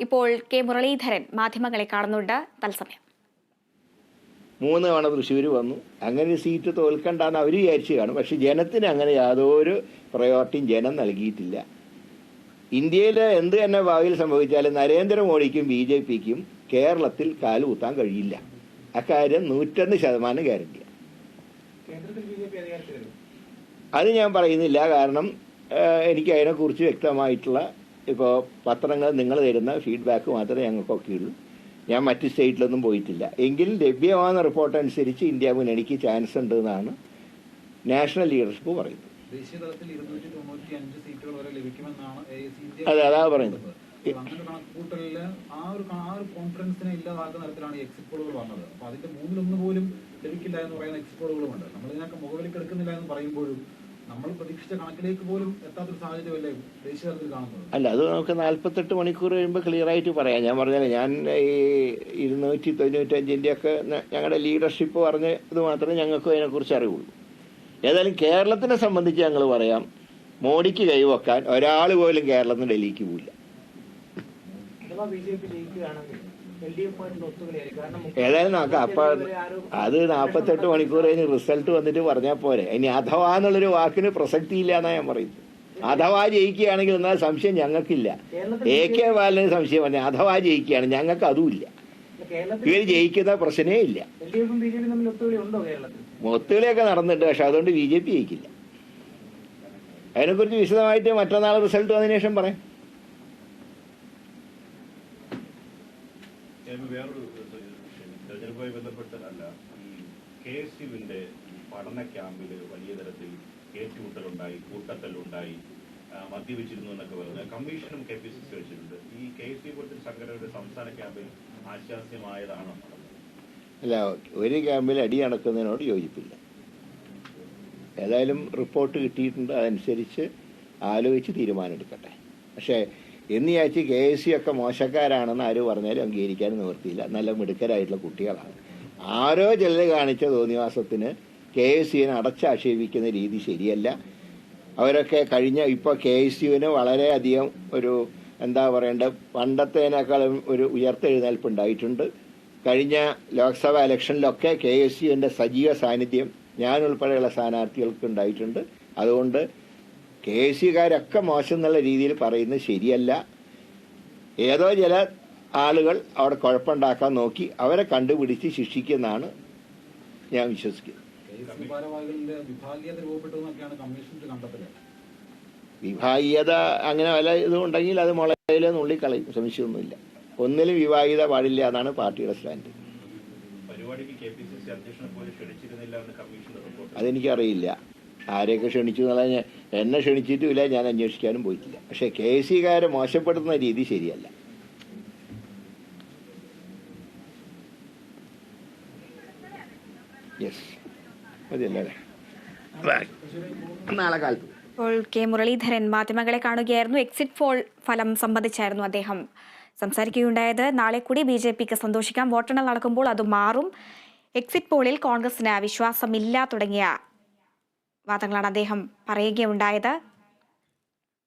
ഇപ്പോൾ കെ മുരളീധരൻ മാധ്യമങ്ങളെ കാണുന്നുണ്ട്. തത്സമയം. മൂന്ന് തവണ തൃശ്ശൂർ വന്നു. അങ്ങനെ സീറ്റ് തോൽക്കണ്ടെന്ന് അവർ വിചാരിച്ചു കാണും. പക്ഷെ ജനത്തിന് അങ്ങനെ യാതൊരു പ്രയോറിറ്റിയും ജനം നൽകിയിട്ടില്ല. ഇന്ത്യയിൽ എന്ത് തന്നെ ഭാവിയിൽ സംഭവിച്ചാലും നരേന്ദ്രമോദിക്കും ബി ജെ പിക്കും കേരളത്തിൽ കാലുകുത്താൻ കഴിയില്ല. അക്കാര്യം നൂറ്റൊന്ന് ശതമാനം ഗ്യാരണ്ടിയാണ് അത് ഞാൻ പറയുന്നില്ല. കാരണം എനിക്ക് അതിനെക്കുറിച്ച് വ്യക്തമായിട്ടുള്ള ഇപ്പോൾ പത്രങ്ങൾ നിങ്ങൾ തരുന്ന ഫീഡ്ബാക്ക് മാത്രമേ ഞങ്ങൾക്കൊക്കെ ഉള്ളൂ. ഞാൻ മറ്റ് സ്റ്റേറ്റിലൊന്നും പോയിട്ടില്ല. എങ്കിലും ലഭ്യമാകുന്ന റിപ്പോർട്ട് അനുസരിച്ച് ഇന്ത്യ മുന്നണിക്ക് ചാൻസ് ഉണ്ട് എന്നാണ് നാഷണൽ ലീഡർഷിപ്പ് പറയുന്നത്. അതെ, അതാ പറയുന്നത്. അതിന്റെ മൂന്നിലൊന്ന് പോലും ലഭിക്കില്ല എന്ന് പറയുന്ന എക്സിറ്റ് പോളുകളുമുണ്ട് നമ്മൾ ഇതിനൊക്കെ മുഖവിലേക്ക് എടുക്കുന്നില്ല എന്ന് പറയുമ്പോഴും നമ്മൾ പ്രതീക്ഷിച്ച കണക്കിലേക്ക് പോലും എത്താത്തൊരു സാഹചര്യമല്ലേ ദേശീയ തലത്തിൽ കാണുന്നത്? അല്ല അത് നമുക്ക് നാൽപ്പത്തെട്ട് മണിക്കൂർ കഴിയുമ്പോൾ ക്ലിയർ ആയിട്ട് പറയാം. ഞാൻ പറഞ്ഞാൽ ഞാൻ ഈ ഇരുന്നൂറ്റി തൊണ്ണൂറ്റഞ്ചിന്റെ ഒക്കെ ഞങ്ങളുടെ ലീഡർഷിപ്പ് പറഞ്ഞ ഇത് മാത്രമേ ഞങ്ങൾക്കും അതിനെക്കുറിച്ച് അറിവുള്ളൂ. ഏതായാലും കേരളത്തിനെ സംബന്ധിച്ച് ഞങ്ങൾ പറയാം മോഡിക്ക് കൈവക്കാൻ ഒരാൾ പോലും കേരളത്തിന് ഡൽഹിക്ക് പോവില്ല. അഥവാ ബി ജെ പി ജയിക്കുകയാണെങ്കിൽ ഏതായാലും നോക്കാം അപ്പൊ അത് നാപ്പത്തെട്ട് മണിക്കൂർ കഴിഞ്ഞ് റിസൾട്ട് വന്നിട്ട് പറഞ്ഞാൽ പോരെ. ഇനി അഥവാ എന്നുള്ളൊരു വാക്കിന് പ്രസക്തി ഇല്ല എന്നാ ഞാൻ പറയുന്നത് അഥവാ ജയിക്കുകയാണെങ്കിൽ എന്നാൽ സംശയം ഞങ്ങൾക്കില്ല. എ കെ ബാലന് സംശയം പറഞ്ഞാൽ അഥവാ ജയിക്കുകയാണ് ഞങ്ങൾക്ക് അതുമില്ല ഇവർ ജയിക്കുന്ന പ്രശ്നമേ ഇല്ല. ഒത്തുകളിയൊക്കെ നടന്നിട്ടുണ്ട് പക്ഷെ അതുകൊണ്ട് ബി ജെ പി ജയിക്കില്ല. അതിനെക്കുറിച്ച് വിശദമായിട്ട് മറ്റന്നാൾ റിസൾട്ട് വന്നതിന് ശേഷം പറയാം. ഞാൻ വേറൊരു തെരഞ്ഞെടുപ്പുമായി ബന്ധപ്പെട്ടതല്ല. ഈ കെ എസ് യുവിന്റെ പഠന ക്യാമ്പിൽ വലിയ തരത്തിൽ ഏറ്റുമുട്ടലുണ്ടായി കൂട്ടത്തലുണ്ടായി മദ്യപിച്ചിരുന്നു എന്നൊക്കെ പറയുന്നത്. കമ്മീഷനും കെ പി സി സി വെച്ചിട്ടുണ്ട്. ഈ കെ എസ് യു പോലത്തെ സംഘടനയുടെ സംസ്ഥാന ക്യാമ്പിൽ ആശാസ്യമായതാണോ അല്ല ഒരു ക്യാമ്പിൽ അടി നടക്കുന്നതിനോട് യോജിപ്പില്ല. ഏതായാലും റിപ്പോർട്ട് കിട്ടിയിട്ടുണ്ട്. അതനുസരിച്ച് ആലോചിച്ച് തീരുമാനമെടുക്കട്ടെ. പക്ഷേ എന്ന് വിചാരിച്ച് കെ എസ് സി ഒക്കെ മോശക്കാരാണെന്ന് ആര് പറഞ്ഞാലും അംഗീകരിക്കാൻ നിവൃത്തിയില്ല. നല്ല മിടുക്കരായിട്ടുള്ള കുട്ടികളാണ്. ആരോ ചിലർ കാണിച്ച തോന്നിവാസത്തിന് കെ എസ് സിനെ അടച്ചാക്ഷേപിക്കുന്ന രീതി ശരിയല്ല. അവരൊക്കെ കഴിഞ്ഞ ഇപ്പോൾ കെ എസ് യുവിന് വളരെയധികം ഒരു എന്താ പറയേണ്ട പണ്ടത്തേനേക്കാളും ഒരു ഉയർത്തെഴുന്നേൽപ്പ് ഉണ്ടായിട്ടുണ്ട്. കഴിഞ്ഞ ലോക്സഭാ ഇലക്ഷനിലൊക്കെ കെ എസ് യുവിന്റെ സജീവ സാന്നിധ്യം ഞാൻ ഉൾപ്പെടെയുള്ള സ്ഥാനാർത്ഥികൾക്ക് ഉണ്ടായിട്ടുണ്ട്. അതുകൊണ്ട് കെ സി കാരൊക്കെ മോശം എന്നുള്ള രീതിയിൽ പറയുന്നത് ശരിയല്ല. ഏതോ ചില ആളുകൾ അവിടെ കുഴപ്പമുണ്ടാക്കാൻ നോക്കി അവരെ കണ്ടുപിടിച്ച് ശിക്ഷിക്കുന്നതാണ് ഞാൻ വിശ്വസിക്കുന്നത്. വിഭാഗീയത അങ്ങനെ വല്ല ഇതും ഉണ്ടെങ്കിൽ അത് മുളയിൽ നുള്ളിക്കളയും സംശയമൊന്നുമില്ല ഒന്നിലും വിവാഹിത പാടില്ല എന്നാണ് പാർട്ടിയുടെ സ്റ്റാൻഡ്. അതെനിക്കറിയില്ല. ആരെയൊക്കെ ക്ഷണിച്ചു എന്നുള്ള എന്നെ ക്ഷണിച്ചിട്ടുമില്ല ഞാൻ അന്വേഷിക്കാനും പോയിട്ടില്ല. പക്ഷേ കെ സിക്കാരെ മോശപ്പെടുത്തുന്ന രീതി ശരിയല്ല. യെസ് മതിയല്ലേ? നാളെ കാലത്ത് ഇപ്പോൾ കെ മുരളീധരൻ മാധ്യമങ്ങളെ കാണുകയായിരുന്നു. എക്സിറ്റ് പോൾ ഫലം സംബന്ധിച്ചായിരുന്നു അദ്ദേഹം സംസാരിക്കുകയുണ്ടായത്. നാളെ കൂടി ബി ജെ പിക്ക് സന്തോഷിക്കാം. വോട്ടെണ്ണൽ നടക്കുമ്പോൾ അത് മാറും. എക്സിറ്റ് പോളിൽ കോൺഗ്രസിന് വിശ്വാസമില്ല തുടങ്ങിയ വാദങ്ങളാണ് അദ്ദേഹം പറയുകയുണ്ടായത്.